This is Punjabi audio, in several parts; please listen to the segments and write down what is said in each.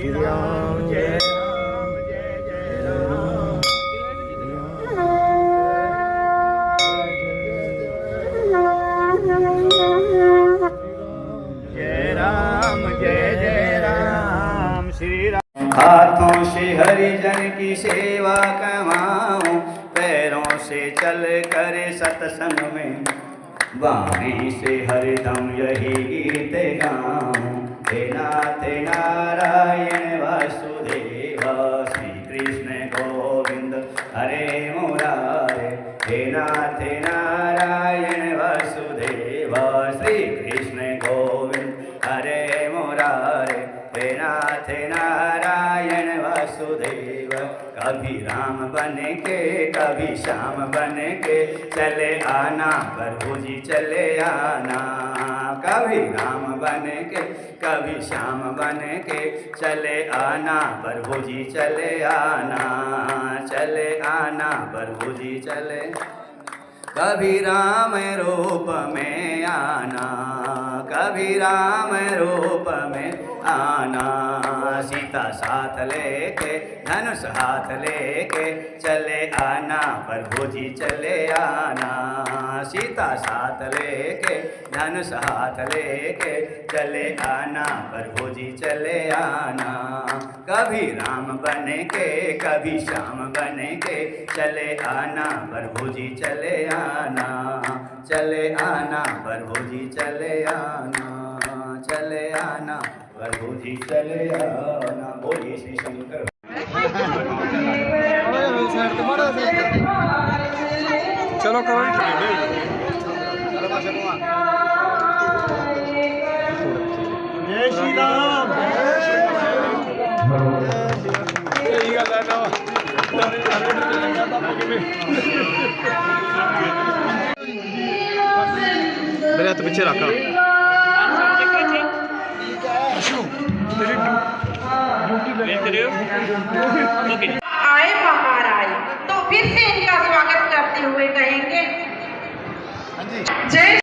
श्री राम जय राम जय जय राम जय राम जय जय राम श्री राम हाथों से हरिजन की सेवा कमाऊं पैरों से चल कर सत्संग में वाणी से हरि चले आना प्रभु जी चले आना। कभी राम बन के कभी श्याम बन के चले आना प्रभु जी चले आना चले आना प्रभु जी चले। कभी राम रूप में आना, कभी राम रूप में आना। सीता साथ लेके, धनुष हाथ लेके चले आना, प्रभु जी चले आना। सीता साथ लेके, धनुष हाथ लेके चले आना, प्रभु जी चले आना। कभी राम बने के कभी श्याम बने के चले आना, प्रभु जी चले आना। चले आना, प्रभु जी चले आना चले आना। प्रभु जी चले आना बोलिए श्री शंकर ਚਲੋ ਕਰੋ ਜੈ ਸ਼੍ਰੀ ਰਾਮ ਇਹੀ ਗੱਲ ਹੈ ਨਾ ਮੇਰੇ ਹੱਥ ਪਿੱਛੇ ਰੱਖ आए बाहर आए। तो फिर से इनका स्वागत करते हुए कहेंगे। जय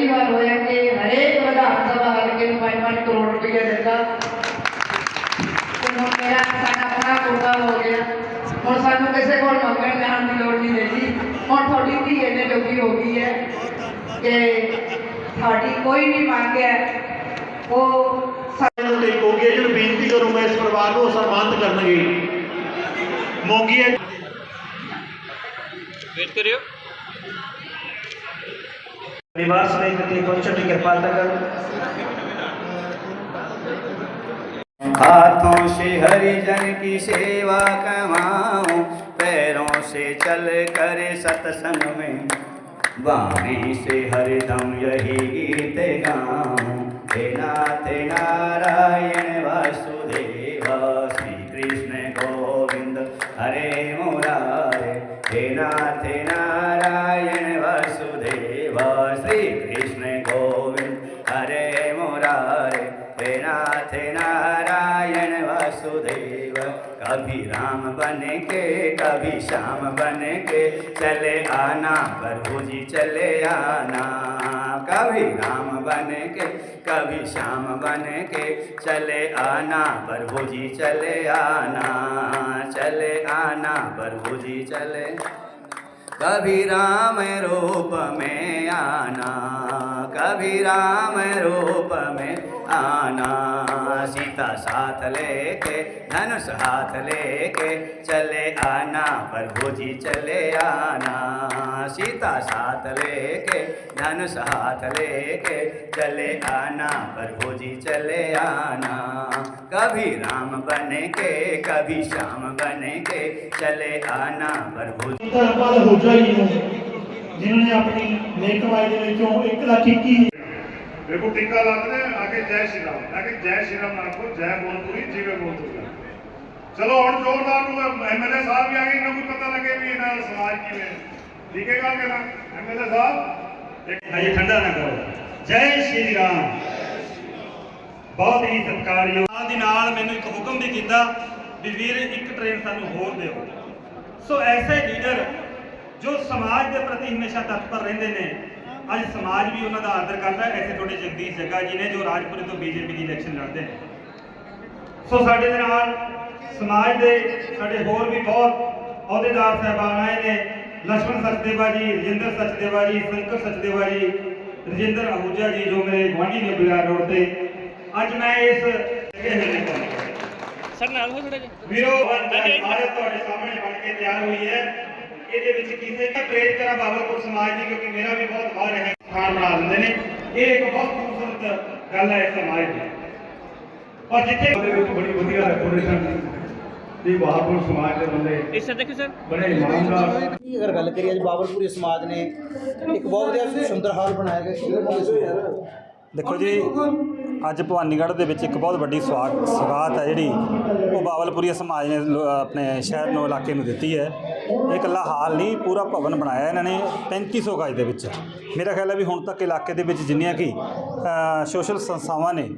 ਇਤਿਹਾਸ ਦੇ ਵਿੱਚ ਪਹਿਲੀ ਵਾਰ ਹੋਇਆ ਕਿ ਹਰੇਕ ਵਿਧਾਨ ਸਭਾ ਹਲਕੇ ਨੂੰ 5-5 ਕਰੋੜ ਰੁਪਏ ਦਿੱਤਾ ਤੇ ਹੁਣ ਮੇਰਾ ਸਾਡਾ ਆਪਣਾ ਕੋਟਾ ਹੋ ਗਿਆ ਹੁਣ ਸਾਨੂੰ ਕਿਸੇ ਕੋਲ ਮੰਗਣ ਜਾਣ ਦੀ ਲੋੜ ਨਹੀਂ ਰਹੀ ਹੁਣ ਤੁਹਾਡੀ ਧੀ ਇੰਨੇ ਜੋਗੀ ਹੋ ਗਈ ਹੈ ਕਿ ਸਾਡੀ ਕੋਈ ਵੀ ਮੰਗ ਹੈ ਉਹ ਨੂੰ ਤੇ ਕੋਗੇ ਜਿਹਨੂੰ ਬੇਨਤੀ ਕਰੂੰ ਮੈਂ ਇਸ ਪਰਿਵਾਰ ਨੂੰ परिवार समेत प्रति पहुँचने की कृपालता हाथों से हरिजन की सेवा कमाऊं, पैरों से चल कर सत्संग में। वाणी से हरिदम यही गीत गाऊं, हे नाथ नारायण वासुदेव, श्री कृष्ण गोविंद, हरे मुरारे। हे नाथ नारायण कभी श्याम बन के चले आना प्रभु जी चले आना कभी राम बन के कभी श्याम बन के चले आना प्रभु जी चले आना चले आना प्रभु जी चले कभी राम रूप में आना कभी राम रूप में आना। सीता साथ लेके, धनुष हाथ लेके चले आना, प्रभु जी चले आना। सीता साथ लेके, धनुष हाथ लेके चले आना, प्रभु जी चले आना। कभी राम बने के कभी श्याम बन के चले आना, प्रभु जी। ਜਿਨ੍ਹਾਂ ਨੇ ਆਪਣੀ ਨੇਕ ਕਮਾਈ ਦੇ ਵਿੱਚੋਂ ਇੱਕ ਦਾ ਠਿੱਕੀ ਦੇਖੋ ਟਿੱਕਾ ਲੱਗਦੇ ਆ ਕਿ ਜੈ ਸ਼੍ਰੀ ਰਾਮ ਮੈਂ ਕਿ ਜੈ ਸ਼੍ਰੀ ਰਾਮ ਨਾਲ ਕੋ ਜੈ ਬੋਲਪੁਰੀ ਜੀਵੇ ਬੋਲਪੁਰੀ। ਚਲੋ ਹੁਣ ਜ਼ੋਰਦਾਰ ਨੂੰ ਐਮਐਲਏ ਸਾਹਿਬ ਵੀ ਆ ਗਏ ਇਹਨਾਂ ਨੂੰ ਪਤਾ ਲੱਗੇ ਵੀ ਇਹਨਾਂ ਦਾ ਕਿਵੇਂ ਠੀਕ ਹੈ ਗੱਲ ਕਰਨਾ ਐਮਐਲਏ ਸਾਹਿਬ? ਇੱਕ ਠੰਡਾ ਨਾ ਕਰੋ। ਜੈ ਸ਼੍ਰੀ ਰਾਮ ਬਹੁਤ ਹੀ ਸਤਿਕਾਰਯੋਗ। ਨਾਲ ਦੇ ਨਾਲ ਮੈਨੂੰ ਇੱਕ ਹੁਕਮ ਵੀ ਕੀਤਾ ਵੀ ਵੀਰ ਇੱਕ ਟ੍ਰੇਨ ਸਾਨੂੰ ਹੋਰ ਦਿਓ। ਸੋ ਐਸੇ ਲੀਡਰ ਜੋ ਸਮਾਜ ਦੇ ਪ੍ਰਤੀ ਹਮੇਸ਼ਾ ਤਤਪਰ ਰਹਿੰਦੇ ਨੇ ਅੱਜ ਸਮਾਜ ਵੀ ਉਹਨਾਂ ਦਾ ਆਦਰ ਕਰਦਾ ਹੈ। ਐਸੇ ਤੁਹਾਡੇ ਜਗਦੀਸ਼ ਜੱਗਾ ਜੀ ਨੇ ਜੋ ਰਾਜਪੁਰੇ ਤੋਂ ਬੀਜੇਪੀ ਦੀ ਇਲੈਕਸ਼ਨ ਲੜਦੇ ਨੇ। ਸੋ ਸਾਡੇ ਦੇ ਨਾਲ ਸਮਾਜ ਦੇ ਸਾਡੇ ਹੋਰ ਵੀ ਬਹੁਤ ਅਹੁਦੇਦਾਰ ਸਹਿਬਾਨ ਆਏ ਨੇ। ਲక్ష్మణ ਸਚਦੇਵਾ ਜੀ ਰਜਿੰਦਰ ਸਚਦੇਵਾ ਜੀ ਸੰਕਰ ਸਚਦੇਵਾ ਜੀ ਰਜਿੰਦਰ ਅਹੂਜਾ ਜੀ ਜੋ ਮੇਰੇ ਗਵਾਂਢੀ ਨੇ ਬੁਲਾ ਰੋਡ ਤੇ। ਅੱਜ ਮੈਂ ਇਸ ਸਰ ਨਾਲ ਹੋ ਥੋੜਾ ਜਿਹਾ। ਵੀਰੋ ਅੱਜ ਭਾਰਤ ਤੁਹਾਡੇ ਸਾਹਮਣੇ ਬਣ ਕੇ ਤਿਆਰ ਹੋਈ ਹੈ। ਇਹਦੇ ਵਿੱਚ ਕਿਸੇ ਦਾ ਪ੍ਰੇਰਿਤ ਕਰਾਂ ਬਾਬਲਪੁਰ ਸਮਾਜ ਦੀ ਕਿਉਂਕਿ ਮੇਰਾ ਵੀ ਬਹੁਤ ਭਾਰ ਹੈ ਖਾਨ ਬਣਾ ਦਿੰਦੇ ਨੇ। ਇਹ ਇੱਕ ਬਹੁਤ ਖੂਬਸੂਰਤ ਗੱਲ ਹੈ ਸਮਾਜ ਦੀ। ਔਰ ਜਿੱਥੇ ਉਹਦੇ ਵਿੱਚ ਬੜੀ ਵਧੀਆ ਰੈਪੂਟੇਸ਼ਨ ਦੀ ਬਾਹਰਪੁਰ ਸਮਾਜ ਦੇ ਬੰਦੇ ਇਸ ਸਰ ਦੇਖੋ ਸਰ। ਬੜੇ ਇਮਾਨਦਾਰ। ਕੀ ਅਗਰ ਗੱਲ ਕਰੀਏ ਅੱਜ ਬਾਬਲਪੁਰੀ ਸਮਾਜ ਨੇ ਇੱਕ ਬਹੁਤ ਵਧੀਆ ਸੁੰਦਰ ਹਾਲ ਬਣਾਇਆ ਗਿਆ। ਦੇਖੋ ਜੀ ਅੱਜ ਭਵਾਨੀਗੜ੍ਹ ਦੇ ਵਿੱਚ ਇੱਕ ਬਹੁਤ ਵੱਡੀ ਸਵਾਗਤ ਸਵਾਗਤ ਹੈ ਜਿਹੜੀ ਉਹ ਬਾਵਲਪੁਰੀ ਸਮਾਜ ਨੇ ਲੋ- ਆਪਣੇ ਸ਼ਹਿਰ ਨੂੰ, ਇਲਾਕੇ ਨੂੰ ਦਿੱਤੀ ਹੈ। ਇਹ ਇਕੱਲਾ ਹਾਲ ਨਹੀਂ, ਪੂਰਾ ਭਵਨ ਬਣਾਇਆ ਇਹਨਾਂ ਨੇ 3500 ਗਜ ਦੇ ਵਿੱਚ। ਮੇਰਾ ਖਿਆਲ ਹੈ ਵੀ ਹੁਣ ਤੱਕ ਇਲਾਕੇ ਦੇ ਵਿੱਚ ਜਿੰਨੀਆਂ ਕਿ ਸੋਸ਼ਲ ਸੰਸਥਾਵਾਂ ਨੇ,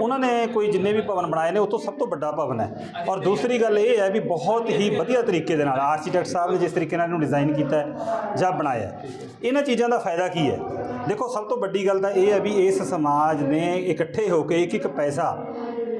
ਉਹਨਾਂ ਨੇ ਕੋਈ ਜਿੰਨੇ ਵੀ ਭਵਨ ਬਣਾਏ ਨੇ, ਉਹ ਤੋਂ ਸਭ ਤੋਂ ਵੱਡਾ ਭਵਨ ਹੈ। ਔਰ ਦੂਸਰੀ ਗੱਲ ਇਹ ਹੈ ਵੀ ਬਹੁਤ ਹੀ ਵਧੀਆ ਤਰੀਕੇ ਦੇ ਨਾਲ ਆਰਕੀਟੈਕਟ ਸਾਹਿਬ ਨੇ ਜਿਸ ਤਰੀਕੇ ਨਾਲ ਇਹਨੂੰ ਡਿਜ਼ਾਈਨ ਕੀਤਾ ਹੈ ਜਾਂ ਬਣਾਇਆ ਹੈ। ਇਹਨਾਂ ਚੀਜ਼ਾਂ ਦਾ ਫਾਇਦਾ ਕੀ ਹੈ? ਦੇਖੋ ਸਭ ਤੋਂ ਵੱਡੀ ਗੱਲ ਤਾਂ ਇਹ ਹੈ ਵੀ ਇਸ ਸਮਾਜ ਨੇ ਇਕੱਠੇ ਹੋ ਕੇ ਇੱਕ ਇੱਕ ਪੈਸਾ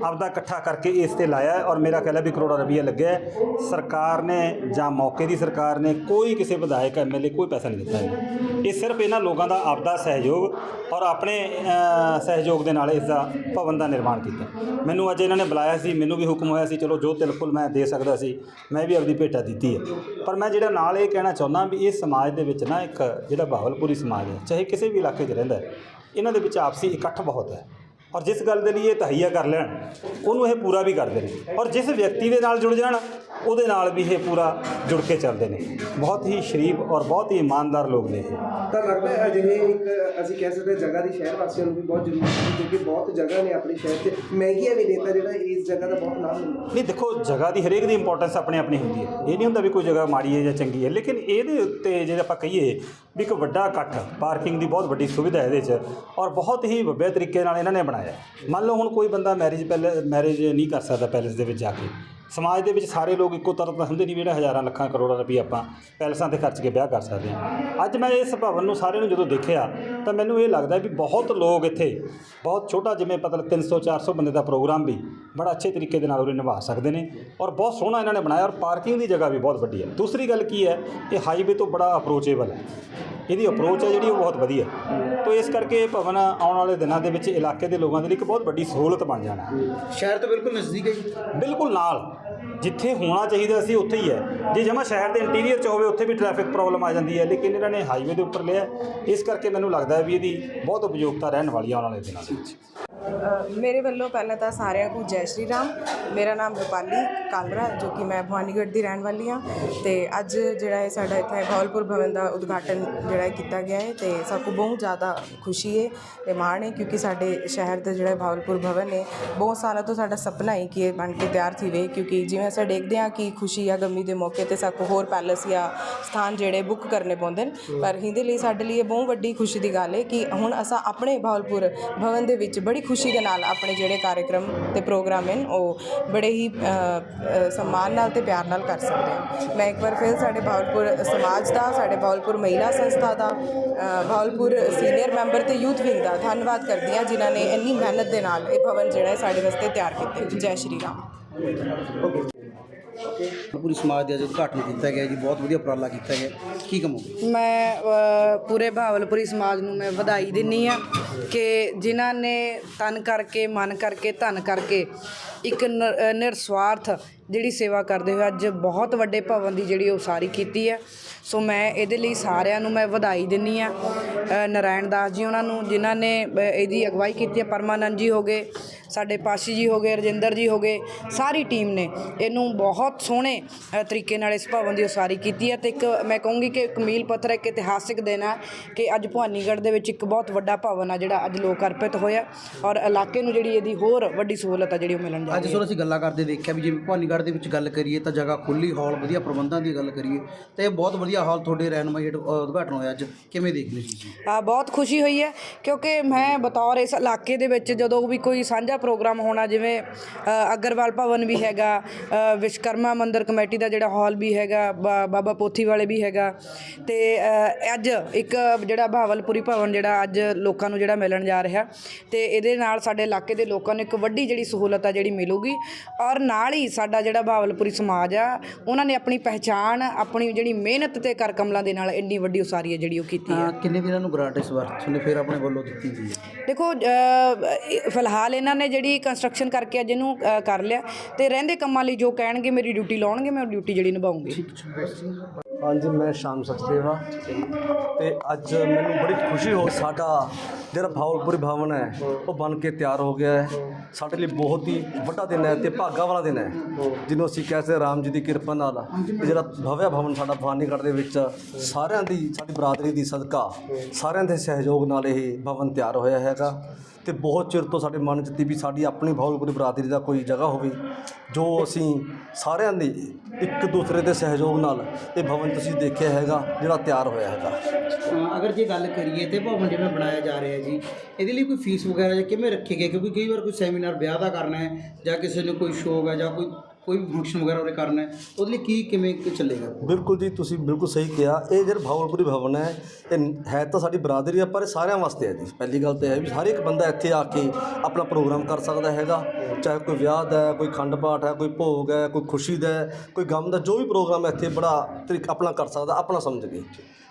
ਆਪਦਾ ਇਕੱਠਾ ਕਰਕੇ ਇਸ ਤੇ ਲਾਇਆ ਹੈ ਔਰ ਮੇਰਾ ਖਿਆਲ ਹੈ ਵੀ ਕਰੋੜਾਂ ਰੁਪਈਆ ਲੱਗਿਆ ਹੈ। ਸਰਕਾਰ ਨੇ ਜਾਂ ਮੌਕੇ ਦੀ ਸਰਕਾਰ ਨੇ ਕੋਈ ਕਿਸੇ ਵਿਧਾਇਕ ਐਮਐਲਏ ਕੋਈ ਪੈਸਾ ਨਹੀਂ ਦਿੱਤਾ ਹੈ ਇਹ ਸਿਰਫ ਇਹਨਾਂ ਲੋਕਾਂ ਦਾ ਆਪਦਾ ਸਹਿਯੋਗ ਔਰ ਆਪਣੇ ਅ, ਸਹਿਯੋਗ ਦੇ ਨਾਲ ਇਸ ਦਾ ਭਵਨ ਦਾ ਨਿਰਮਾਣ ਕੀਤਾ। ਮੈਨੂੰ ਅੱਜ ਇਹਨਾਂ ਨੇ ਬੁਲਾਇਆ ਸੀ ਮੈਨੂੰ ਵੀ ਹੁਕਮ ਹੋਇਆ ਸੀ ਚਲੋ ਜੋ ਤਿਲਫੁਲ ਮੈਂ ਦੇ ਸਕਦਾ ਸੀ ਮੈਂ ਵੀ ਆਪਦੀ ਭੇਟਾ ਦਿੱਤੀ ਹੈ। ਪਰ ਮੈਂ ਜਿਹੜਾ ਨਾਲ ਇਹ ਕਹਿਣਾ ਚਾਹੁੰਦਾ ਵੀ ਇਹ ਸਮਾਜ ਦੇ ਵਿੱਚ ਨਾ ਇੱਕ ਜਿਹੜਾ ਬਾਵਲਪੁਰੀ ਸਮਾਜ ਹੈ ਚਾਹੇ ਕਿਸੇ ਵੀ ਇਲਾਕੇ 'ਚ ਰਹਿੰਦਾ ਹੈ ਇਹਨਾਂ ਦੇ ਵਿੱਚ ਆਪਸੀ ਇਕੱਠ ਬਹੁਤ ਹੈ। ਔਰ ਜਿਸ ਗੱਲ ਦੇ ਲਈ ਇਹ ਤਹਈਆ ਕਰ ਲੈਣ ਉਹਨੂੰ ਇਹ ਪੂਰਾ ਵੀ ਕਰਦੇ ਨੇ। ਔਰ ਜਿਸ ਵਿਅਕਤੀ ਦੇ ਨਾਲ ਜੁੜ ਜਾਣ ਉਹਦੇ ਨਾਲ ਵੀ ਇਹ ਪੂਰਾ ਜੁੜ ਕੇ ਚੱਲਦੇ ਨੇ। ਬਹੁਤ ਹੀ ਸ਼ਰੀਫ ਔਰ ਬਹੁਤ ਹੀ ਇਮਾਨਦਾਰ ਲੋਕ ਨੇ ਇਹ। ਤਾਂ ਲੱਗਦਾ ਹੈ ਅਜਿਹੇ ਇੱਕ ਅਸੀਂ ਕਹਿ ਸਕਦੇ ਜਗ੍ਹਾ ਦੀ ਸ਼ਹਿਰ ਵਾਸੀਆਂ ਨੂੰ ਵੀ ਬਹੁਤ ਜ਼ਰੂਰੀ ਹੈ ਕਿਉਂਕਿ ਬਹੁਤ ਜਗ੍ਹਾ ਨੇ ਆਪਣੇ ਸ਼ਹਿਰ 'ਚ। ਮਹਿੰਗੀਆਂ ਵੀ ਨੇਤਾ ਜਿਹੜਾ ਇਸ ਜਗ੍ਹਾ ਦਾ ਬਹੁਤ ਨਾਮ ਹੁੰਦਾ। ਨਹੀਂ ਦੇਖੋ ਜਗ੍ਹਾ ਦੀ ਹਰੇਕ ਦੀ ਇੰਪੋਰਟੈਂਸ ਆਪਣੇ ਆਪਣੀ ਹੁੰਦੀ ਹੈ। ਇਹ ਨਹੀਂ ਹੁੰਦਾ ਵੀ ਕੋਈ ਜਗ੍ਹਾ ਮਾੜੀ ਹੈ ਜਾਂ ਚੰਗੀ ਹੈ ਲੇਕਿਨ ਇਹਦੇ ਉੱਤੇ ਜੇ ਆਪਾਂ ਕਹੀਏ ਵੀ ਇੱਕ ਵੱਡਾ ਇਕੱਠ, ਪਾਰਕਿੰਗ ਦੀ ਬਹੁਤ ਵੱਡੀ ਸੁਵਿਧਾ ਇਹਦੇ 'ਚ ਔਰ ਬਹੁਤ ਹੀ ਵੱਡੇ ਤਰੀਕੇ ਨਾਲ ਇਹਨਾਂ ਨੇ ਬਣਾਇਆ। ਮੰਨ ਲਓ ਹੁਣ ਕੋਈ ਬੰਦਾ ਮੈਰਿਜ ਪਹਿਲੇ ਮੈਰਿਜ ਨਹੀਂ ਕਰ ਸਕਦਾ ਪੈਲੇਸ ਦੇ ਵਿੱਚ ਜਾ ਕੇ। ਸਮਾਜ ਦੇ ਵਿੱਚ ਸਾਰੇ ਲੋਕ ਇੱਕੋ ਤਰ੍ਹਾਂ ਤਾਂ ਹੁੰਦੇ ਨਹੀਂ ਜਿਹੜਾ ਹਜ਼ਾਰਾਂ ਲੱਖਾਂ ਕਰੋੜਾਂ ਰੁਪਏ ਆਪਾਂ ਪੈਲਸਾਂ ਤੇ ਖਰਚ ਕੇ ਵਿਆਹ ਕਰ ਸਕਦੇ ਹਾਂ। ਅੱਜ ਮੈਂ ਇਸ ਭਵਨ ਨੂੰ ਸਾਰੇ ਨੂੰ ਜਦੋਂ ਦੇਖਿਆ ਤਾਂ ਮੈਨੂੰ ਇਹ ਲੱਗਦਾ ਵੀ ਬਹੁਤ ਲੋਕ ਇੱਥੇ ਬਹੁਤ ਛੋਟਾ ਜਿਵੇਂ ਮਤਲਬ 300 400 ਬੰਦੇ ਦਾ ਪ੍ਰੋਗਰਾਮ ਵੀ ਬੜਾ ਅੱਛੇ ਤਰੀਕੇ ਦੇ ਨਾਲ ਉਰੇ ਨਿਭਾ ਸਕਦੇ ਨੇ ਔਰ ਬਹੁਤ ਸੋਹਣਾ ਇਹਨਾਂ ਨੇ ਬਣਾਇਆ ਔਰ ਪਾਰਕਿੰਗ ਦੀ ਜਗ੍ਹਾ ਵੀ ਬਹੁਤ ਵੱਡੀ ਹੈ। ਦੂਸਰੀ ਗੱਲ ਕੀ ਹੈ ਇਹ ਹਾਈਵੇ ਤੋਂ ਬੜਾ ਅਪਰੋਚੇਬਲ ਹੈ। ਇਹਦੀ ਅਪਰੋਚ ਹੈ ਜਿਹੜੀ ਉਹ ਬਹੁਤ ਵਧੀਆ ਤੋਂ ਇਸ ਕਰਕੇ ਇਹ ਭਵਨ ਆਉਣ ਵਾਲੇ ਦਿਨਾਂ ਦੇ ਵਿੱਚ ਇਲਾਕੇ ਦੇ ਲੋਕਾਂ ਦੇ ਲਈ ਇੱਕ ਬਹੁਤ ਵੱਡੀ ਸਹੂਲਤ ਬਣ ਜਾਣਾ ਸ਼ਹਿਰ ਤੋਂ ਬਿਲਕੁਲ ਨਜ਼ਦੀਕ ਹੈ ਜੀ? ਬਿਲਕੁਲ ਨਾਲ। ਜਿੱਥੇ ਹੋਣਾ ਚਾਹੀਦਾ ਸੀ ਉੱਥੇ ਹੀ ਹੈ। ਜੇ ਜਮਾ ਸ਼ਹਿਰ ਦੇ ਇੰਟੀਰੀਅਰ 'ਚ ਹੋਵੇ, ਉੱਥੇ ਵੀ ਟ੍ਰੈਫਿਕ ਪ੍ਰੋਬਲਮ ਆ ਜਾਂਦੀ ਹੈ, ਲੇਕਿਨ ਇਹਨਾਂ ਨੇ ਹਾਈਵੇ ਦੇ ਉੱਪਰ ਲਿਆ ਇਸ ਕਰਕੇ ਮੈਨੂੰ ਲੱਗਦਾ ਵੀ ਇਹਦੀ ਬਹੁਤ ਉਪਯੋਗਤਾ ਰਹਿਣ ਵਾਲੀ ਹੈ ਆਉਣ ਵਾਲੇ ਦਿਨਾਂ ਦੇ ਵਿੱਚ। ਮੇਰੇ ਵੱਲੋਂ ਪਹਿਲਾਂ ਤਾਂ ਸਾਰਿਆਂ ਨੂੰ ਜੈ ਸ਼੍ਰੀ ਰਾਮ। ਮੇਰਾ ਨਾਮ ਰੁਪਾਲੀ ਕਾਲਰਾ, ਜੋ ਕਿ ਮੈਂ ਭਵਾਨੀਗੜ੍ਹ ਦੀ ਰਹਿਣ ਵਾਲੀ ਹਾਂ। ਤੇ ਅੱਜ ਜਿਹੜਾ ਹੈ ਸਾਡਾ ਇੱਥੇ ਭੌਲਪੁਰ ਭਵਨ ਦਾ ਉਦਘਾਟਨ ਜਿਹੜਾ ਇਹ ਕੀਤਾ ਗਿਆ ਹੈ, ਤੇ ਸਭ ਨੂੰ ਬਹੁਤ ਜ਼ਿਆਦਾ ਖੁਸ਼ੀ ਹੈ ਤੇ ਮਾਣ ਹੈ, ਕਿਉਂਕਿ ਸਾਡੇ ਸ਼ਹਿਰ ਦਾ ਜਿਹੜਾ ਭੌਲਪੁਰ ਭਵਨ ਹੈ, ਬਹੁਤ ਸਾਲਾਂ ਤੋਂ ਸਾਡਾ ਸੁਪਨਾ ਹੈ ਕਿ ਇਹ ਬਣ ਕੇ ਤਿਆਰ ਥੀਵੇ, ਕਿਉਂਕਿ ਜਿਵੇਂ ਅਸੀਂ ਦੇਖਦੇ ਹਾਂ ਕਿ ਖੁਸ਼ੀ ਜਾਂ ਗਮੀ ਦੇ ਮੌਕੇ ਤੇ ਸਭ ਹੋਰ ਪੈਲਸ ਜਾਂ ਸਥਾਨ ਜਿਹੜੇ ਬੁੱਕ ਕਰਨੇ ਪੈਂਦੇ ਨੇ, ਪਰ ਇਹਦੇ ਲਈ ਸਾਡੇ ਲਈ ਇਹ ਬਹੁਤ ਵੱਡੀ ਖੁਸ਼ੀ ਦੀ ਗੱਲ ਹੈ ਕਿ ਹੁਣ ਅਸਾਂ ਆਪਣੇ ਭੌਲਪੁਰ ਭਵਨ ਦੇ ਵਿੱਚ ਬੜੀ ਖੁਸ਼ੀ ਦੇ ਨਾਲ ਆਪਣੇ ਜਿਹੜੇ ਕਾਰਜਕ੍ਰਮ ਤੇ ਪ੍ਰੋਗਰਾਮ ਹਨ ਉਹ ਬੜੇ ਹੀ ਅ, ਸਨਮਾਨ ਨਾਲ ਤੇ ਪਿਆਰ ਨਾਲ ਕਰ ਸਕਦੇ ਹਾਂ ਮੈਂ ਇੱਕ ਵਾਰ ਫਿਰ ਸਾਡੇ ਭਾਵਲਪੁਰ ਸਮਾਜ ਦਾ ਸਾਡੇ ਭਾਵਲਪੁਰ ਮਹਿਲਾ ਸੰਸਥਾ ਦਾ ਅ, ਭਾਵਲਪੁਰ ਸੀਨੀਅਰ ਮੈਂਬਰ ਤੇ ਯੂਥ ਵਿੰਗ ਦਾ ਧੰਨਵਾਦ ਕਰਦੀ ਹਾਂ ਜਿਨ੍ਹਾਂ ਨੇ ਇੰਨੀ ਮਿਹਨਤ ਦੇ ਨਾਲ ਇਹ ਭਵਨ ਜਿਹੜਾ ਹੈ ਸਾਡੇ ਵਾਸਤੇ ਤਿਆਰ ਕੀਤੇ ਜੈ ਸ਼੍ਰੀ ਰਾਮ। ਪੂਰੀ ਸਮਾਜ ਦੇ ਅੱਜ ਉਦਘਾਟਨ ਕੀਤਾ ਗਿਆ ਜੀ ਬਹੁਤ ਵਧੀਆ ਉਪਰਾਲਾ ਕੀਤਾ ਗਿਆ। ਕੀ ਕਹੋਗੇ? ਮੈਂ ਅ, ਪੂਰੇ ਭਾਵਲਪੁਰੀ ਸਮਾਜ ਨੂੰ ਮੈਂ ਵਧਾਈ ਦਿੰਨੀ ਆ ਕਿ ਜਿਨ੍ਹਾਂ ਨੇ ਤਨ ਕਰਕੇ ਮਨ ਕਰਕੇ ਧਨ ਕਰਕੇ ਇੱਕ ਨ- ਅ, ਨਿਰਸਵਾਰਥ ਜਿਹੜੀ ਸੇਵਾ ਕਰਦੇ ਹੋਏ ਅੱਜ ਬਹੁਤ ਵੱਡੇ ਭਵਨ ਦੀ ਜਿਹੜੀ ਉਸਾਰੀ ਕੀਤੀ ਹੈ ਸੋ ਮੈਂ ਇਹਦੇ ਲਈ ਸਾਰਿਆਂ ਨੂੰ ਮੈਂ ਵਧਾਈ ਦਿੰਨੀ ਆ। ਨਾਰਾਇਣ ਦਾਸ ਜੀ ਉਹਨਾਂ ਨੂੰ ਜਿਨ੍ਹਾਂ ਨੇ ਅ, ਇਹਦੀ ਅਗਵਾਈ ਕੀਤੀ ਹੈ ਪਰਮਾਨੰਦ ਜੀ ਹੋ ਗਏ ਸਾਡੇ ਪਾਸ਼ੀ ਜੀ ਹੋ ਗਏ ਰਜਿੰਦਰ ਜੀ ਹੋ ਗਏ ਸਾਰੀ ਟੀਮ ਨੇ ਇਹਨੂੰ ਬਹੁਤ ਸੋਹਣੇ ਤਰੀਕੇ ਨਾਲ ਇਸ ਭਵਨ ਦੀ ਉਸਾਰੀ ਕੀਤੀ ਹੈ ਤੇ ਇੱਕ ਮੈਂ ਕਹੂੰਗੀ ਕਿ ਇੱਕ ਮੀਲ ਪੱਥਰ ਇੱਕ ਇਤਿਹਾਸਿਕ ਦਿਨ ਹੈ ਕਿ ਅੱਜ ਭਵਾਨੀਗੜ੍ਹ ਦੇ ਵਿੱਚ ਇੱਕ ਬਹੁਤ ਵੱਡਾ ਭਵਨ ਆ ਜਿਹੜਾ ਅੱਜ ਲੋਕ ਅਰਪਿਤ ਹੋਇਆ ਔਰ ਇਲਾਕੇ ਨੂੰ ਜਿਹੜੀ ਇਹਦੀ ਹੋਰ ਵੱਡੀ ਸਹੂਲਤ ਆ ਜਿਹੜੀ ਉਹ ਮਿਲਣ ਜਾ ਅੱਜ ਰਹੀ ਹੈ। ਜਦੋਂ ਅਸੀਂ ਗੱਲਾਂ ਕਰਦੇ ਦੇਖਿਆ ਵੀ ਜਿਵੇਂ ਭਵਾਨੀਗੜ੍ਹ ਦੇ ਵਿੱਚ ਗੱਲ ਕਰੀਏ ਤਾਂ ਜਗ੍ਹਾ ਖੁੱਲੀ ਹਾਲ ਵਧੀਆ ਪ੍ਰਬੰਧਾਂ ਦੀ ਗੱਲ ਕਰੀਏ ਤੇ ਇਹ ਬਹੁਤ ਵਧੀਆ ਹਾਲ ਤੁਹਾਡੇ ਰਹਿਨਮਾਈ ਹੇਠ ਉਦਘਾਟਨ ਹੋਇਆ ਅੱਜ। ਕਿਵੇਂ ਦੇਖ ਜੀ? ਆ ਬਹੁਤ ਖੁਸ਼ੀ ਹੋਈ ਹੈ ਕਿਉਂਕਿ ਮੈਂ ਬਤੌਰ ਇਸ ਇਲਾਕੇ ਦੇ ਵਿੱਚ ਜਦੋਂ ਵੀ ਕੋਈ ਸਾਂਝਾ ਪ੍ਰੋਗਰਾਮ ਹੋਣਾ ਜਿਵੇਂ ਅਗਰਵਾਲ ਭਵਨ ਵੀ ਹੈਗਾ ਵਿਸ਼ਕਰਮਾ ਮੰਦਿਰ ਕਮੇਟੀ ਦਾ ਜਿਹੜਾ ਹਾਲ ਵੀ ਹੈਗਾ ਬਾਬਾ ਪੋਥੀ ਵਾਲੇ ਵੀ ਹੈਗਾ। ਤੇ ਅੱਜ ਇੱਕ ਜਿਹੜਾ ਬਹਾਵਲਪੁਰੀ ਭਵਨ ਜਿਹੜਾ ਅੱਜ ਲੋਕਾਂ ਨੂੰ ਜਿਹੜਾ ਮਿਲਣ ਜਾ ਰਿਹਾ ਤੇ ਇਹਦੇ ਨਾਲ ਸਾਡੇ ਇਲਾਕੇ ਦੇ ਲੋਕਾਂ ਨੂੰ ਇੱਕ ਵੱਡੀ ਜਿਹੜੀ ਸਹੂਲਤ ਆ ਜਿਹੜੀ ਮਿਲੂਗੀ। ਔਰ ਨਾਲ ਹੀ ਸਾਡਾ ਜਿਹੜਾ ਬਹਾਵਲਪੁਰੀ ਸਮਾਜ ਆ ਉਹਨਾਂ ਨੇ ਆਪਣੀ ਪਹਿਚਾਣ ਆਪਣੀ ਜਿਹੜੀ ਮਿਹਨਤ ਤੇ ਕਰ ਕਮਲਾਂ ਦੇ ਨਾਲ ਇੰਨੀ ਵੱਡੀ ਉਸਾਰੀ ਹੈ ਜਿਹੜੀ ਉਹ ਕੀਤੀ ਹੈ ਕਿੰਨੇ ਦਿਨਾਂ ਨੂੰ ਗ੍ਰਾਂਟ ਇਸ ਵਾਰ? ਤੁਹਾਨੂੰ ਫਿਰ ਆਪਣੇ ਵੱਲੋਂ ਦਿੱਤੀ ਗਈ ਹੈ? ਦੇਖੋ ਫਿਲਹਾਲ ਇਹਨਾਂ ਨੇ ਜਿਹੜੀ ਕੰਸਟਰਕਸ਼ਨ ਕਰਕੇ ਅੱਜ ਇਹਨੂੰ ਅ, ਕਰ ਲਿਆ ਤੇ ਰਹਿੰਦੇ ਕੰਮਾਂ ਲਈ ਜੋ ਕਹਿਣਗੇ ਮੇਰੀ ਡਿਊਟੀ ਲਾਉਣਗੇ ਮੈਂ ਉਹ ਡਿਊਟੀ ਜਿਹੜੀ ਨਿਭਾਉਂਗੀ। ਹਾਂਜੀ ਮੈਂ ਸ਼ਾਮ ਸਚਦੇਵਾ ਤੇ ਅੱਜ ਮੈਨੂੰ ਬੜੀ ਖੁਸ਼ੀ ਹੋ ਸਾਡਾ ਜਿਹੜਾ ਭਾਵਲਪੁਰੀ ਭਵਨ ਹੈ, ਉਹ ਬਣ ਕੇ ਤਿਆਰ ਹੋ ਗਿਆ ਹੈ। ਸਾਡੇ ਲਈ ਬਹੁਤ ਹੀ ਵੱਡਾ ਦਿਨ ਹੈ ਤੇ ਭਾਗਾ ਵਾਲਾ ਦਿਨ ਹੈ। ਜਿਹਨੂੰ ਅਸੀਂ ਕਹਿ ਸਕਦੇ ਰਾਮ ਜੀ ਦੀ ਕਿਰਪਾ ਨਾਲ ਇਹ ਜਿਹੜਾ ਭਵਿਆ ਭਵਨ ਸਾਡਾ ਭਵਾਨੀਗੜ੍ਹ ਦੇ ਵਿੱਚ ਸਾਰਿਆਂ ਦੀ, ਸਾਡੀ ਬਰਾਦਰੀ ਦੀ ਸਦਕਾ, ਸਾਰਿਆਂ ਦੇ ਸਹਿਯੋਗ ਨਾਲ ਇਹ ਭਵਨ ਤਿਆਰ ਹੋਇਆ ਹੈਗਾ। ਤੇ ਬਹੁਤ ਚਿਰ ਤੋਂ ਸਾਡੇ ਮਨ 'ਚ ਤੀ ਵੀ ਸਾਡੀ ਆਪਣੀ ਭਾਵਲਪੁਰੀ ਬਰਾਦਰੀ ਦਾ ਕੋਈ ਜਗ੍ਹਾ ਹੋਵੇ, ਜੋ ਅਸੀਂ ਸਾਰਿਆਂ ਦੇ ਇੱਕ ਦੂਸਰੇ ਦੇ ਸਹਿਯੋਗ ਨਾਲ ਇਹ ਭਵਨ ਤੁਸੀਂ ਦੇਖਿਆ ਹੈਗਾ, ਜਿਹੜਾ ਤਿਆਰ ਹੋਇਆ ਹੈਗਾ। ਅਗਰ ਜੇ ਗੱਲ ਕਰੀਏ ਤੇ ਭਵਨ ਜਿਹੜਾ ਬਣਾਇਆ ਜਾ ਰਿਹਾ ਜੀ। ਇਹਦੇ ਲਈ ਕੋਈ ਫੀਸ ਵਗੈਰਾ ਜਾਂ ਕਿਵੇਂ ਰੱਖੀ ਗਈ? ਕਿਉਂਕਿ ਕਈ ਵਾਰ ਕੋਈ ਸੈਮੀਨਾਰ ਵਿਆਹ ਦਾ ਕਰਨਾ ਹੈ ਜਾਂ ਕਿਸੇ ਨੂੰ ਕੋਈ ਸ਼ੋਅ ਹੈ ਜਾਂ ਕੋਈ ਕੋਈ ਫੰਕਸ਼ਨ ਵਗੈਰਾ ਉਹਨੇ ਕਰਨਾ ਹੈ ਉਹਦੇ ਲਈ ਕੀ ਕਿਵੇਂ ਕਿ ਚੱਲੇਗਾ? ਬਿਲਕੁਲ ਜੀ ਤੁਸੀਂ ਬਿਲਕੁਲ ਸਹੀ ਕਿਹਾ। ਇਹ ਜਿਹੜਾ ਭਾਵਲਪੁਰੀ ਭਵਨ ਹੈ ਇਹ ਹੈ ਤਾਂ ਸਾਡੀ ਬਰਾਦਰੀ ਆ ਪਰ ਇਹ ਸਾਰਿਆਂ ਵਾਸਤੇ ਹੈ ਜੀ। ਪਹਿਲੀ ਗੱਲ ਤਾਂ ਇਹ ਹੈ ਵੀ ਹਰ ਇੱਕ ਬੰਦਾ ਇੱਥੇ ਆ ਕੇ ਆਪਣਾ ਪ੍ਰੋਗਰਾਮ ਕਰ ਸਕਦਾ ਹੈਗਾ। ਚਾਹੇ ਕੋਈ ਵਿਆਹ ਦਾ ਹੈ, ਕੋਈ ਖੰਡ ਪਾਠ ਹੈ ਕੋਈ ਭੋਗ ਹੈ ਕੋਈ ਖੁਸ਼ੀ ਦਾ ਹੈ, ਕੋਈ ਗਮ ਦਾ ਜੋ ਵੀ ਪ੍ਰੋਗਰਾਮ ਹੈ ਇੱਥੇ ਬੜਾ ਤਰੀਕਾ ਆਪਣਾ ਕਰ ਸਕਦਾ ਆਪਣਾ ਸਮਝ ਕੇ।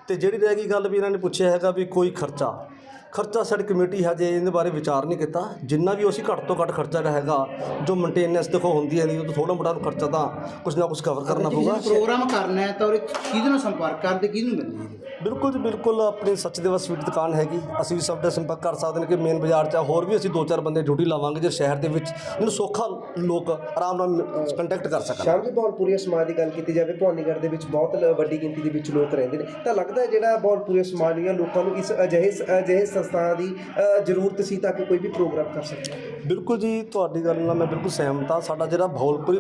ਤੇ ਜਿਹੜੀ ਰਹਿ ਗਈ ਗੱਲ ਵੀ ਇਹਨਾਂ ਨੇ ਪੁੱਛਿਆ ਹੈਗਾ ਵੀ ਕੋਈ ਖਰਚਾ ਖਰਚਾ ਸਾਡੀ ਕਮੇਟੀ ਹਜੇ ਇਹਦੇ ਬਾਰੇ ਵਿਚਾਰ ਨਹੀਂ ਕੀਤਾ। ਜਿੰਨਾ ਵੀ ਅਸੀਂ ਘੱਟ ਤੋਂ ਘੱਟ ਖਰਚਾ ਜਿਹੜਾ ਹੈਗਾ ਜੋ ਮੇਨਟੇਨੈਂਸ ਦੇਖੋ ਹੁੰਦੀ ਹੈ ਨਹੀਂ ਉਹ ਤੋਂ ਥੋੜਾ ਮੋਟਾ ਖਰਚਾ ਤਾਂ ਕੁਝ ਨਾ ਕੁਝ ਕਵਰ ਕਰਨਾ ਪਊਗਾ। ਪ੍ਰੋਗਰਾਮ ਕਰਨਾ ਹੈ ਤਾਂ ਉਹ ਕਿਹਦੇ ਨਾਲ ਸੰਪਰਕ ਕਰਦੇ ਕਿਹਨੂੰ ਮਿਲਦੀ ਹੈ? ਬਿਲਕੁਲ ਜੀ ਬਿਲਕੁਲ ਆਪਣੀ ਸੱਚਦੇਵਾ ਸਵੀਟ ਦੁਕਾਨ ਹੈਗੀ। ਅਸੀਂ ਵੀ ਸਭ ਦਾ ਸੰਪਰਕ ਕਰ ਸਕਦੇ ਨੇ ਕਿ ਮੇਨ ਬਾਜ਼ਾਰ 'ਚ। ਹੋਰ ਵੀ ਅਸੀਂ ਦੋ ਚਾਰ ਬੰਦੇ ਡਿਊਟੀ ਲਾਵਾਂਗੇ ਜੇ ਸ਼ਹਿਰ ਦੇ ਵਿੱਚ ਜਿਹਨੂੰ ਸੌਖਾ ਲੋਕ ਆਰਾਮ ਨਾਲ ਕੰਟੈਕਟ ਕਰ ਸਕਣ। ਸ਼ਾਮ ਜੀ ਬੌਲਪੁਰੀਆ ਸਮਾਜ ਦੀ ਗੱਲ ਕੀਤੀ ਜਾਵੇ ਭਵਾਨੀਗੜ੍ਹ ਦੇ ਵਿੱਚ ਬਹੁਤ ਵੱਡੀ ਗਿਣਤੀ ਦੇ ਵਿੱਚ ਲੋਕ ਰਹਿੰਦੇ ਨੇ। ਤਾਂ ਲੱਗਦਾ ਹੈ ਜਿਹੜਾ ਬੌਲਪੁਰੀਆ ਸਮਾਜ ਦੀਆਂ ਲੋਕਾਂ ਨੂੰ ਇਸ ਅਜਿਹੇ ਅਜਿਹੇ ਸੰਸਥਾ ਦੀ ਜ਼ਰੂਰਤ ਸੀ ਤਾਂ ਕਿ ਕੋਈ ਵੀ ਪ੍ਰੋਗਰਾਮ ਕਰ ਸਕੇ। ਬਿਲਕੁਲ ਜੀ ਤੁਹਾਡੀ ਗੱਲ ਨਾਲ ਮੈਂ ਬਿਲਕੁਲ ਸਹਿਮਤ ਹਾਂ। ਸਾਡਾ ਜਿਹੜਾ ਭੌਲਪੁਰੀ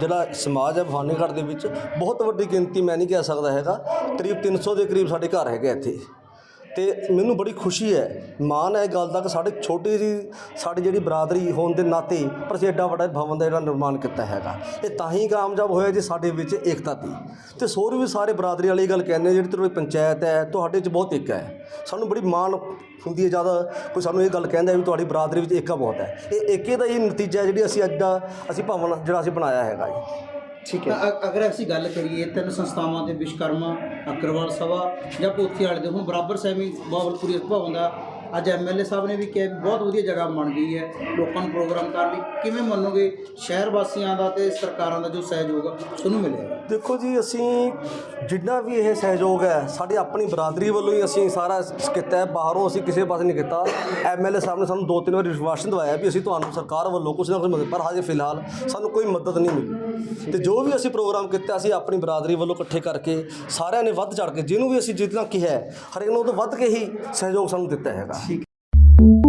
ਜਿਹੜਾ ਸਮਾਜ ਹੈ ਭਵਾਨੀਗੜ੍ਹ ਦੇ ਵਿੱਚ ਬਹੁਤ ਵੱਡੀ ਗਿਣਤੀ ਮੈਂ ਨਹੀਂ ਕਹਿ ਸਕਦਾ ਹੈਗਾ। ਕਰੀਬ 300 ਦੇ ਕਰੀਬ ਸਾਡੇ ਘਰ ਹੈਗੇ ਇੱਥੇ। ਤੇ ਮੈਨੂੰ ਬੜੀ ਖੁਸ਼ੀ ਹੈ, ਮਾਣ ਹੈ ਇਹ ਗੱਲ ਦਾ ਕਿ ਸਾਡੇ ਛੋਟੀ ਜੀ ਸਾਡੀ ਜਿਹੜੀ ਬਰਾਦਰੀ ਹੋਣ ਦੇ ਨਾਤੇ ਪਰ ਅਸੀਂ ਐਡਾ ਵੱਡਾ ਭਵਨ ਦਾ ਜਿਹੜਾ ਨਿਰਮਾਣ ਕੀਤਾ ਹੈਗਾ। ਇਹ ਤਾਂ ਹੀ ਕਾਮਯਾਬ ਹੋਇਆ ਜੀ ਸਾਡੇ ਵਿੱਚ ਏਕਤਾ ਦੀ। ਤੇ ਸੋਰ ਵੀ ਸਾਰੇ ਬਰਾਦਰੀ ਵਾਲੀ ਗੱਲ ਕਹਿੰਦੇ ਜਿਹੜੀ ਤੁਹਾਡੀ ਪੰਚਾਇਤ ਹੈ, ਤੁਹਾਡੇ 'ਚ ਬਹੁਤ ਏਕਾ ਹੈ। ਸਾਨੂੰ ਬੜੀ ਮਾਣ ਹੁੰਦੀ ਹੈ ਜ਼ਿਆਦਾ ਕੋਈ ਸਾਨੂੰ ਇਹ ਗੱਲ ਕਹਿੰਦਾ ਵੀ ਤੁਹਾਡੀ ਬਰਾਦਰੀ ਵਿੱਚ ਏਕਾ ਬਹੁਤ ਹੈ। ਇਹ ਏਕੇ ਦਾ ਹੀ ਨਤੀਜਾ ਜਿਹੜੀ ਅਸੀਂ ਅੱਜ ਦਾ, ਅਸੀਂ ਭਵਨ ਜਿਹੜਾ ਅਸੀਂ ਬਣਾਇਆ ਹੈਗਾ ਜੀ। ਠੀਕ ਹੈ। ਅ- ਅਗਰ ਅਸੀਂ ਗੱਲ ਕਰੀਏ ਤਿੰਨ ਸੰਸਥਾਵਾਂ ਦੇ ਵਿਸ਼ਕਰਮਾ ਅਕਰਵਾਲ ਸਭਾ ਜਾਂ ਪੋਥੀ ਵਾਲੇ ਦੇ, ਹੁਣ ਬਰਾਬਰ ਸੈਮੀ ਬਾਬਲਪੁਰੀ ਭਵਨ ਦਾ ਅੱਜ ਐਮਐਲਏ ਸਾਹਿਬ ਨੇ ਵੀ ਕਿਹਾ ਵੀ ਬਹੁਤ ਵਧੀਆ ਜਗ੍ਹਾ ਬਣ ਗਈ ਹੈ ਲੋਕਾਂ ਨੂੰ ਪ੍ਰੋਗਰਾਮ ਕਰਨ ਲਈ। ਕਿਵੇਂ ਮੰਨੋਗੇ ਸ਼ਹਿਰ ਵਾਸੀਆਂ ਦਾ ਤੇ ਸਰਕਾਰਾਂ ਦਾ ਜੋ ਸਹਿਯੋਗ ਆ, ਤੁਹਾਨੂੰ ਮਿਲਿਆ? ਦੇਖੋ ਜੀ ਅਸੀਂ ਜਿੰਨਾ ਵੀ ਇਹ ਸਹਿਯੋਗ ਹੈ ਸਾਡੀ ਆਪਣੀ ਬਰਾਦਰੀ ਵੱਲੋਂ ਹੀ ਅਸੀਂ ਸਾਰਾ ਕੀਤਾ ਹੈ। ਬਾਹਰੋਂ ਅਸੀਂ ਕਿਸੇ ਪਾਸੇ ਨਹੀਂ ਕੀਤਾ। ਐਮਐਲਏ ਸਾਹਿਬ ਨੇ ਸਾਨੂੰ ਦੋ ਤਿੰਨ ਵਾਰੀ ਵਿਸ਼ਵਾਸਨ ਦਵਾਇਆ ਵੀ ਅਸੀਂ ਤੁਹਾਨੂੰ ਸਰਕਾਰ ਵੱਲੋਂ ਕੁਝ ਨਾ ਕੁਝ ਮਦਦ ਪਰ ਹਜੇ ਫਿਲਹਾਲ ਸਾਨੂੰ ਕੋਈ ਮਦਦ ਨਹੀਂ ਮਿਲੀ। ਤੇ ਜੋ ਵੀ ਅਸੀਂ ਪ੍ਰੋਗਰਾਮ ਕੀਤਾ ਅਸੀਂ ਆਪਣੀ ਬਰਾਦਰੀ ਵੱਲੋਂ ਇਕੱਠੇ ਕਰਕੇ ਸਾਰਿਆਂ ਨੇ ਵੱਧ ਚੜ ਕੇ ਜਿਹਨੂੰ ਵੀ ਅਸੀਂ ਜਿੱਤਣਾ ਕਿਹਾ ਹਰੇਕ ਨੂੰ ਉਹ ਤੋਂ ਵੱਧ ਕੇ ਹੀ ਸਹਿਯੋਗ ਸਾਨੂੰ ਦਿੱਤਾ ਹੈਗਾ। Thank you.